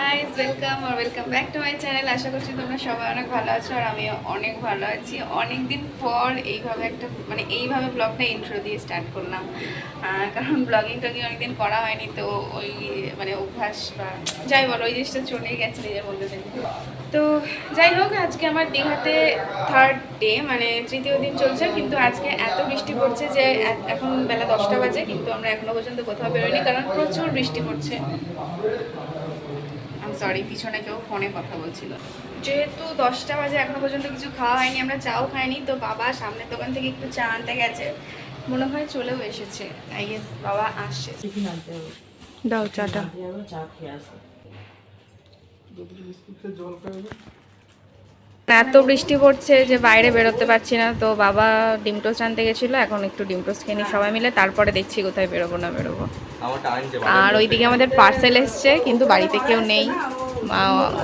Guys welcome R welcome back to my channel আশা করছি তোমরা সবাই অনেক ভালো আছো আর আমিও অনেক ভালো আছি। অনেক দিন পর এইভাবে একটা মানে এইভাবে ব্লগটা ইন্ট্রো দিয়ে স্টার্ট করলাম। কারণ ব্লগিং টগিং অনেকদিন করা হয়নি, তো ওই মানে অভ্যাস বা যাই বলো, ওই জিনিসটা চলেই গেছে নিজের মধ্যে তো যাই হোক, আজকে আমার দীঘাতে থার্ড ডে মানে তৃতীয় দিন চলছে, কিন্তু আজকে এত বৃষ্টি পড়ছে যে এখন বেলা দশটা বাজে, কিন্তু আমরা এখনও পর্যন্ত কোথাও বেরোয়নি কারণ প্রচুর বৃষ্টি পড়ছে। আমি সরি পিছনে কেউ ফোনে কথা বলছিল। যেহেতু দশটা বাজে এখনও পর্যন্ত কিছু খাওয়া হয়নি আমরা চাও খাইনি তো বাবা সামনের দোকান থেকে একটু চা আনতে গেছে। মনে হয় চলেও এসেছে। আই গেস বাবা আসছে। দাও চাটা। এত বৃষ্টি পড়ছে যে বাইরে বেরোতে পারছি না তো বাবা ডিম টোস্ট আনতে গেছিল এখন একটু ডিম টোস্ট খেয়ে নিই সবাই মিলে তারপরে দেখছি কোথায় বেরোবো না বেরোবো। আর ওইদিকে আমাদের পার্সেল এসছে কিন্তু বাড়িতে কেউ নেই।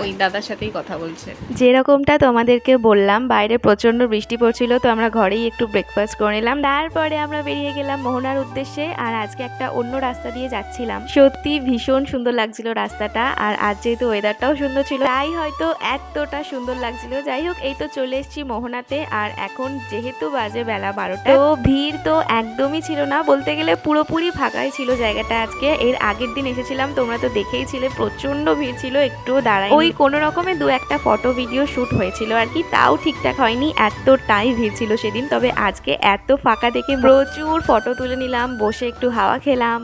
ওই দাদার সাথেই কথা বলছে। যেরকমটা তোমাদেরকে বললাম, বাইরে প্রচণ্ড বৃষ্টি পড়ছিল, তো আমরা ঘরেই একটু ব্রেকফাস্ট করে নিলাম। তারপরে আমরা বেরিয়ে গেলাম মোহনার উদ্দেশ্যে আর আজকে একটা অন্য রাস্তা দিয়ে যাচ্ছিলাম। সত্যি ভীষণ সুন্দর লাগছিল রাস্তাটা আর আজ যেহেতু ওয়েদারটাও সুন্দর ছিল, তাই হয়তো এতটা সুন্দর লাগছিল। যাই হোক, এই তো চলে এসেছি মোহনাতে আর এখন যেহেতু বাজে বেলা বারোটা, তো ভিড় তো একদমই ছিল না। বলতে গেলে পুরোপুরি ফাঁকাই ছিল জায়গাটা আজকে। এর আগের দিন এসেছিলাম, তোমরা তো দেখেই ছিলে প্রচণ্ড ভিড় ছিল একটুও দাঁড়াই ওই কোনো রকমে দু একটা ফটো ভিডিও শুট হয়েছিল আর কি তাও ঠিকঠাক হয়নি এতটাই ভিড় ছিল সেদিন তবে আজকে এত ফাঁকা দেখে প্রচুর ফটো তুলে নিলাম বসে একটু হাওয়া খেলাম।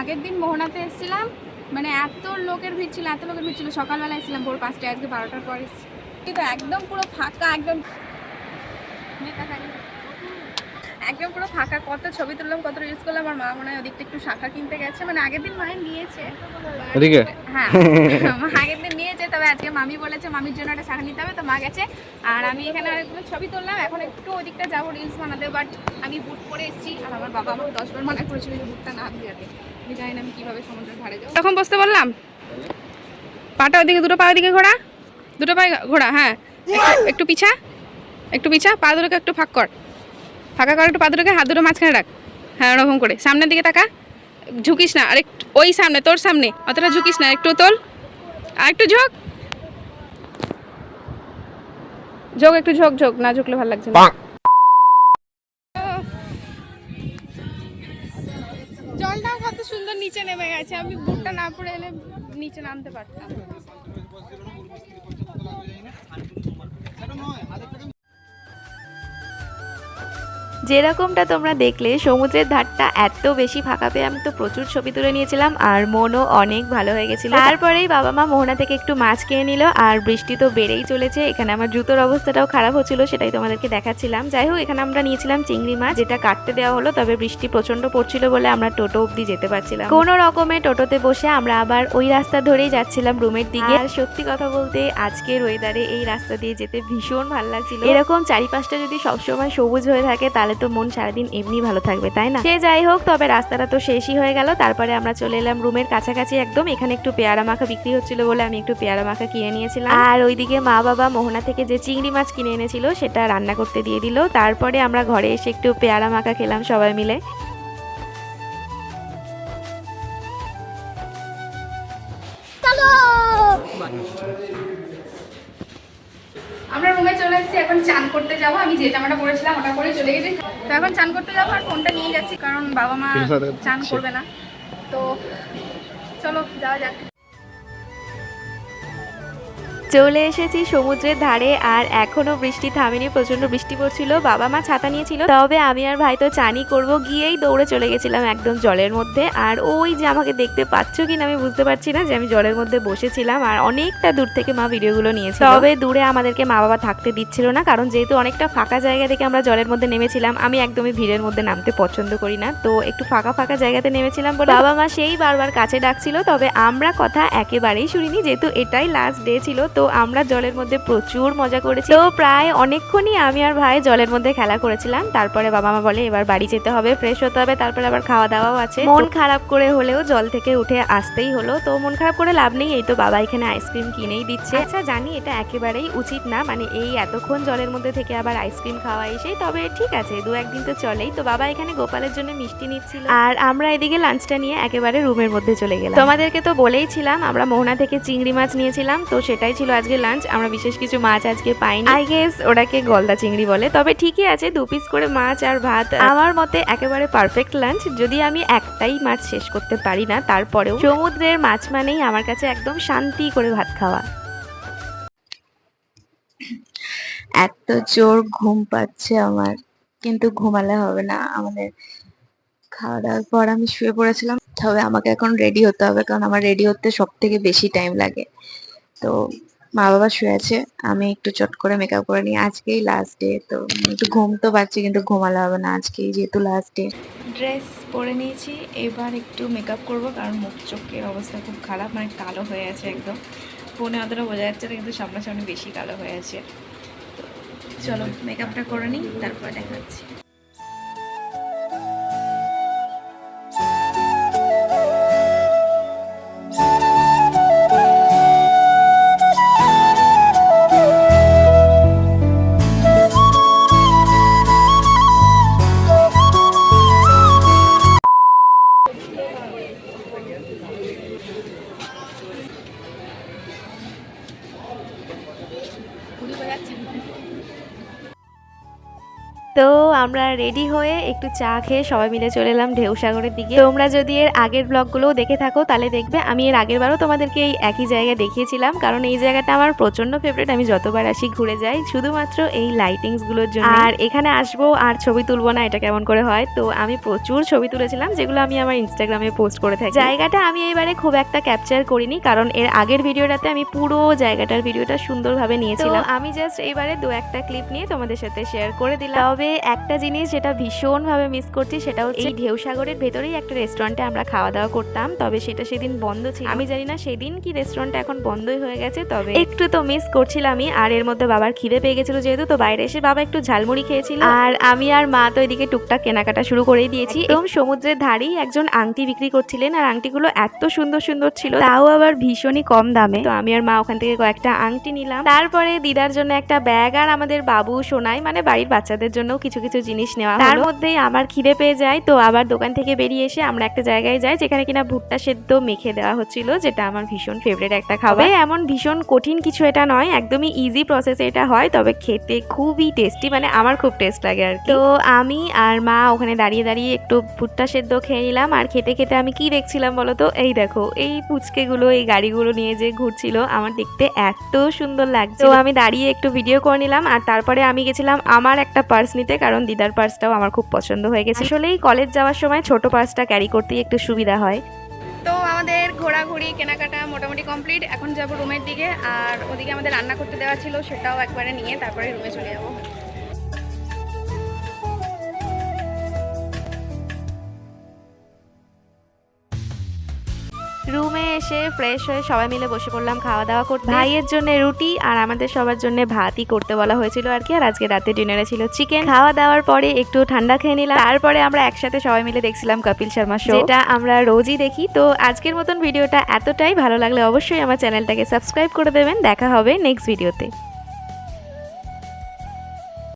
আগের দিন মোহনাতে এসেছিলাম মানে এত লোকের ভিড় ছিল এত লোকের ভিড় ছিল সকালবেলা এসেছিলাম ভোর পাঁচটায় আজকে বারোটার পর এসেছি। কিন্তু একদম পুরো ফাঁকা একদম একদম পুরো ফাঁকা কত ছবি তুললাম কত রিলস করলাম আমার মা মনে হয় ওদিকটা একটু শাখা কিনতে গেছে। মানে আগের দিন মায়ের নিয়েছে। ওদিকে? হ্যাঁ মা আগের দিন নিয়েছে তবে আজকে মামি বলেছে মামির জন্য একটা শাখা নিতে হবে। তো মা গেছে আর আমি এখানে অনেকগুলো ছবি তুললাম এখন একটু ওদিকটা যাব রিলস বানাতে বাট আমি বুট পরে এসেছি আর আমার বাবা আমাকে দশবার মানা করেছিল যে বুটটা না ভিজাতে আমি জানি না আমি কীভাবে সমুদ্রের ধারে যাব। তখন বসতে বললাম পাটা ওদিকে দুটো পা ওদিকে ঘোরা। দুটো পায়ে ঘোরা হ্যাঁ। একটু- একটু পিছা একটু পিছা পা দুটোকে একটু ফাঁক কর। ফাঁকা কর একটু পা দুটোকে হাত দুটো মাঝখানে রাখ। হ্যাঁ ওরকম করে। সামনের দিকে তাকা। ঝুঁকিস না। আর একটু ওই সামনে তোর সামনে। অতটা ঝুঁকিস না। একটু তোল। আর একটু ঝোঁক। ঝোঁক একটু ঝোঁক ঝোঁক। না ঝুঁকলে ভালো লাগছে না। জলটাও কত সুন্দর নিচে নেমে গেছে। আমি বুটটা না পরে এলে নিচে নামতে পারতাম। যেরকমটা তোমরা দেখলে সমুদ্রের ধারটা এত বেশি ফাঁকা পেয়ে আমি তো প্রচুর ছবি তুলে নিয়েছিলাম আর মনও অনেক ভালো হয়ে গেছিল। তারপরেই বাবা মা মোহনা থেকে একটু মাছ কিনে নিল আর বৃষ্টি তো বেড়েই চলেছে। এখানে আমার জুতোর অবস্থাটাও খারাপ হচ্ছিল সেটাই তোমাদেরকে দেখাচ্ছিলাম। যাই হোক এখানে আমরা নিয়েছিলাম চিংড়ি মাছ যেটা কাটতে দেওয়া হলো তবে বৃষ্টি প্রচণ্ড পড়ছিল বলে আমরা টোটো অবধি যেতে পারছিলাম। কোনো রকমে টোটোতে বসে আমরা আবার ওই রাস্তা ধরেই যাচ্ছিলাম রুমের দিকে। আর সত্যি কথা বলতে আজকের ওয়েদারে এই রাস্তা দিয়ে যেতে ভীষণ ভালো লাগছিল। এরকম চারিপাশটা যদি সবসময় সবুজ হয়ে থাকে তাহলে তো মন সারাদিন এমনি ভালো থাকবে, তাই না? সে যাই হোক, তবে রাস্তাটা তো শেষই হয়ে গেল। তারপরে আমরা চলে এলাম রুমের কাছাকাছি একদম। এখানে একটু পেয়ারা মাখা বিক্রি হচ্ছিল বলে আমি একটু পেয়ারা মাখা কিনে নিয়েছিলাম। আর ওইদিকে মা বাবা মোহনা থেকে যে চিংড়ি মাছ কিনে এনেছিল, সেটা রান্না করতে দিয়ে দিল। তারপরে আমরা ঘরে এসে একটু পেয়ারা মাখা খেলাম সবাই মিলে। আমরা রুমে চলে এসেছি এখন চান করতে যাব। আমি যে জামাটা পরেছিলাম ওটা পরে চলে গেছি। তো এখন চান করতে যাব আর ফোনটা নিয়ে যাচ্ছি কারণ বাবা মা চান করবে না। তো চলো যাওয়া যাক। চলে এসেছি সমুদ্রের ধারে আর এখনও বৃষ্টি থামেনি প্রচণ্ড বৃষ্টি পড়ছিল, বাবা মা ছাতা নিয়েছিল। তবে আমি আর ভাই তো চানি করব, গিয়েই দৌড়ে চলে গেছিলাম একদম জলের মধ্যে। আর ওই যে আমাকে দেখতে পাচ্ছ কিনা আমি বুঝতে পারছি না যে আমি জলের মধ্যে বসেছিলাম আর অনেকটা দূর থেকে মা ভিডিওগুলো নিয়েছিল। তবে দূরে আমাদেরকে মা বাবা থাকতে দিচ্ছিল না, কারণ যেহেতু অনেকটা ফাঁকা জায়গা থেকে আমরা জলের মধ্যে নেমেছিলাম, আমি একদমই ভিড়ের মধ্যে নামতে পছন্দ করি না। তো একটু ফাঁকা ফাঁকা জায়গাতে নেমেছিলাম বাবা মা সেই বারবার কাছে ডাকছিল, তবে আমরা কথা একেবারেই শুনিনি, যেহেতু এটাই লাস্ট ডে ছিল, তো তো আমরা জলের মধ্যে প্রচুর মজা করেছি। তো প্রায় অনেকক্ষণই আমি আর ভাই জলের মধ্যে খেলা করেছিলাম। তারপরে বাবা মা বলে, এবার বাড়ি যেতে হবে ফ্রেশ হতে হবে। তারপরে আবার খাওয়া দাওয়াও আছে। মন খারাপ করে হলেও জল থেকে উঠে আসতেই হলো। তো মন খারাপ করে লাভ নেই, এই তো বাবা এখানে আইসক্রিম কিনেই দিচ্ছে। আচ্ছা জানি এটা একেবারেই উচিত না মানে এই এতক্ষণ জলের মধ্যে থেকে আবার আইসক্রিম খাওয়া এসেই, তবে ঠিক আছে দু একদিন তো চলেই। তো বাবা এখানে গোপালের জন্য মিষ্টি নিচ্ছিল। আর আমরা এদিকে লাঞ্চটা নিয়ে একেবারে রুমের মধ্যে চলে গেলাম। তোমাদেরকে তো বলেই ছিলাম আমরা মোহনা থেকে চিংড়ি মাছ নিয়েছিলাম, তো সেটাই ছিল আজকে লাঞ্চ আমরা বিশেষ কিছু মাছ আজকে পাইনি। আই গেস ওটাকে গলদা চিংড়ি বলে, তবে ঠিকই আছে, দু পিস করে মাছ আর ভাত আমার মতে একেবারে পারফেক্ট লাঞ্চ যদি আমি একটাই মাছ শেষ করতে পারি না, তারপরেও সমুদ্রের মাছ মানেই আমার কাছে একদম শান্তি করে ভাত খাওয়া। এত জোর ঘুম পাচ্ছে আমার, কিন্তু ঘুমালে হবে না, আমাদের খাওয়া দাওয়ার পর আমি শুয়ে পড়েছিলাম। তবে আমাকে এখন রেডি হতে হবে, কারণ আমার রেডি হতে সব থেকে বেশি টাইম লাগে। তো মা বাবা শুয়ে আছে, আমি একটু চট করে মেকআপ করে নিই। আজকেই লাস্ট ডে তো একটু ঘুম তো পাচ্ছি, কিন্তু ঘুমালে হবে না আজকেই, যেহেতু লাস্ট ডে ড্রেস পরে নিয়েছি, এবার একটু মেকআপ করব, কারণ মুখ চোখের অবস্থা খুব খারাপ মানে কালো হয়ে আছে একদম। ফোনে অতটা বোঝা যাচ্ছে না, কিন্তু সামনাসামনি বেশি কালো হয়ে আছে। চলো মেকআপটা করে নিই, তারপর দেখাচ্ছি। আমরা রেডি হয়ে একটু চা খেয়ে সবাই মিলে চলে এলাম ঢেউ সাগরের দিকে। তোমরা যদি এর আগের ব্লগগুলোও দেখে থাকো তাহলে দেখবে আমি এর আগের বারও তোমাদেরকে এই একই জায়গায় দেখিয়েছিলাম। কারণ এই জায়গাটা আমার প্রচণ্ড ফেভারিট আমি যতবার আসি ঘুরে যাই শুধুমাত্র এই লাইটিংসগুলোর জন্য আর এখানে আসব আর ছবি তুলবো না এটা কেমন করে হয়? তো আমি প্রচুর ছবি তুলেছিলাম যেগুলো আমি আমার ইনস্টাগ্রামে পোস্ট করে থাকি। জায়গাটা আমি এবারে খুব একটা ক্যাপচার করিনি কারণ এর আগের ভিডিওটাতে আমি পুরো জায়গাটার ভিডিওটা সুন্দরভাবে নিয়েছিলাম। আমি জাস্ট এইবারে দু একটা ক্লিপ নিয়ে তোমাদের সাথে শেয়ার করে দিলাম। তবে একটা জিনিস যেটা ভীষণভাবে মিস করছি সেটা হচ্ছে এই ঢেউ সাগরের ভেতরেই একটা রেস্টুরেন্টে আমরা খাওয়া দাওয়া করতাম তবে সেটা সেদিন বন্ধ ছিল। আমি জানি না সেদিন কি রেস্টুরেন্টটা এখন বন্ধই হয়ে গেছে তবে একটু তো মিস করছিলামই আর এর মধ্যে বাবার খিদে পেয়ে গেছিল যেহেতু তো বাইরে এসে বাবা একটু ঝালমুড়ি খেয়েছিল। আর আমি আর মা তো এদিকে টুকটাক কেনাকাটা শুরু করেই দিয়েছি। একদম। সমুদ্রের ধারেই একজন আংটি বিক্রি করছিলেন আর আংটিগুলো এত সুন্দর সুন্দর ছিল। তাও আবার ভীষণই কম দামে। তো আমি আর মা ওখান থেকে কয়েকটা আংটি নিলাম। তারপরে দিদার জন্য একটা ব্যাগ আর আমাদের বাবু সোনাই মানে বাড়ির বাচ্চাদের জন্য কিছু কিছু জিনিস নেওয়া তার মধ্যেই আমার খিদে পেয়ে যায় তো আবার দোকান থেকে বেরিয়ে এসে আমরা একটা জায়গায় যাই যেখানে কিনা ভুট্টা সেদ্ধ মেখে দেওয়া হচ্ছিল যেটা আমার ভীষণ ফেভারিট একটা খাবার। এমন ভীষণ কঠিন কিছু এটা নয় একদমই ইজি প্রসেসে এটা হয় তবে খেতে খুবই টেস্টি মানে আমার খুব টেস্ট লাগে আর তো আমি আর মা ওখানে দাঁড়িয়ে দাঁড়িয়ে একটু ভুট্টা সেদ্ধ খেয়ে নিলাম আর খেতে খেতে আমি কি দেখছিলাম বলো তো? এই দেখো এই পুচকেগুলো এই গাড়িগুলো নিয়ে যে ঘুরছিল আমার দেখতে এত সুন্দর লাগছে তো আমি দাঁড়িয়ে একটু ভিডিও করে নিলাম আর তারপরে আমি গেছিলাম আমার একটা পার্স নিতে কারণ দিদার পার্সটাও আমার খুব পছন্দ হয়ে গেছে। আসলেই কলেজ যাওয়ার সময় ছোট পার্সটা ক্যারি করতেই একটু সুবিধা হয়। তো আমাদের ঘোরাঘুরি, কেনাকাটা মোটামুটি কমপ্লিট এখন যাব রুমের দিকে, আর ওদিকে আমাদের রান্না করতে দেওয়া ছিল, সেটাও একবারে নিয়ে তারপরে রুমে চলে যাব। রুমে এসে ফ্রেশ হয়ে সবাই মিলে বসে পড়লাম খাওয়া দাওয়া করতে। ভাইয়ের জন্য রুটি আর আমাদের সবার জন্য ভাতই করতে বলা হয়েছিল আর কি। আর আজকে রাতে ডিনারে ছিল চিকেন খাওয়া দাওয়ার পরে একটু ঠান্ডা খেয়ে নিলাম। তারপরে আমরা একসাথে সবাই মিলে দেখছিলাম কপিল শর্মা শো যেটা আমরা রোজই দেখি। তো আজকের মতন ভিডিওটা এতটাই ভালো লাগলে অবশ্যই আমার চ্যানেলটাকে সাবস্ক্রাইব করে দেবেন। দেখা হবে নেক্সট ভিডিওতে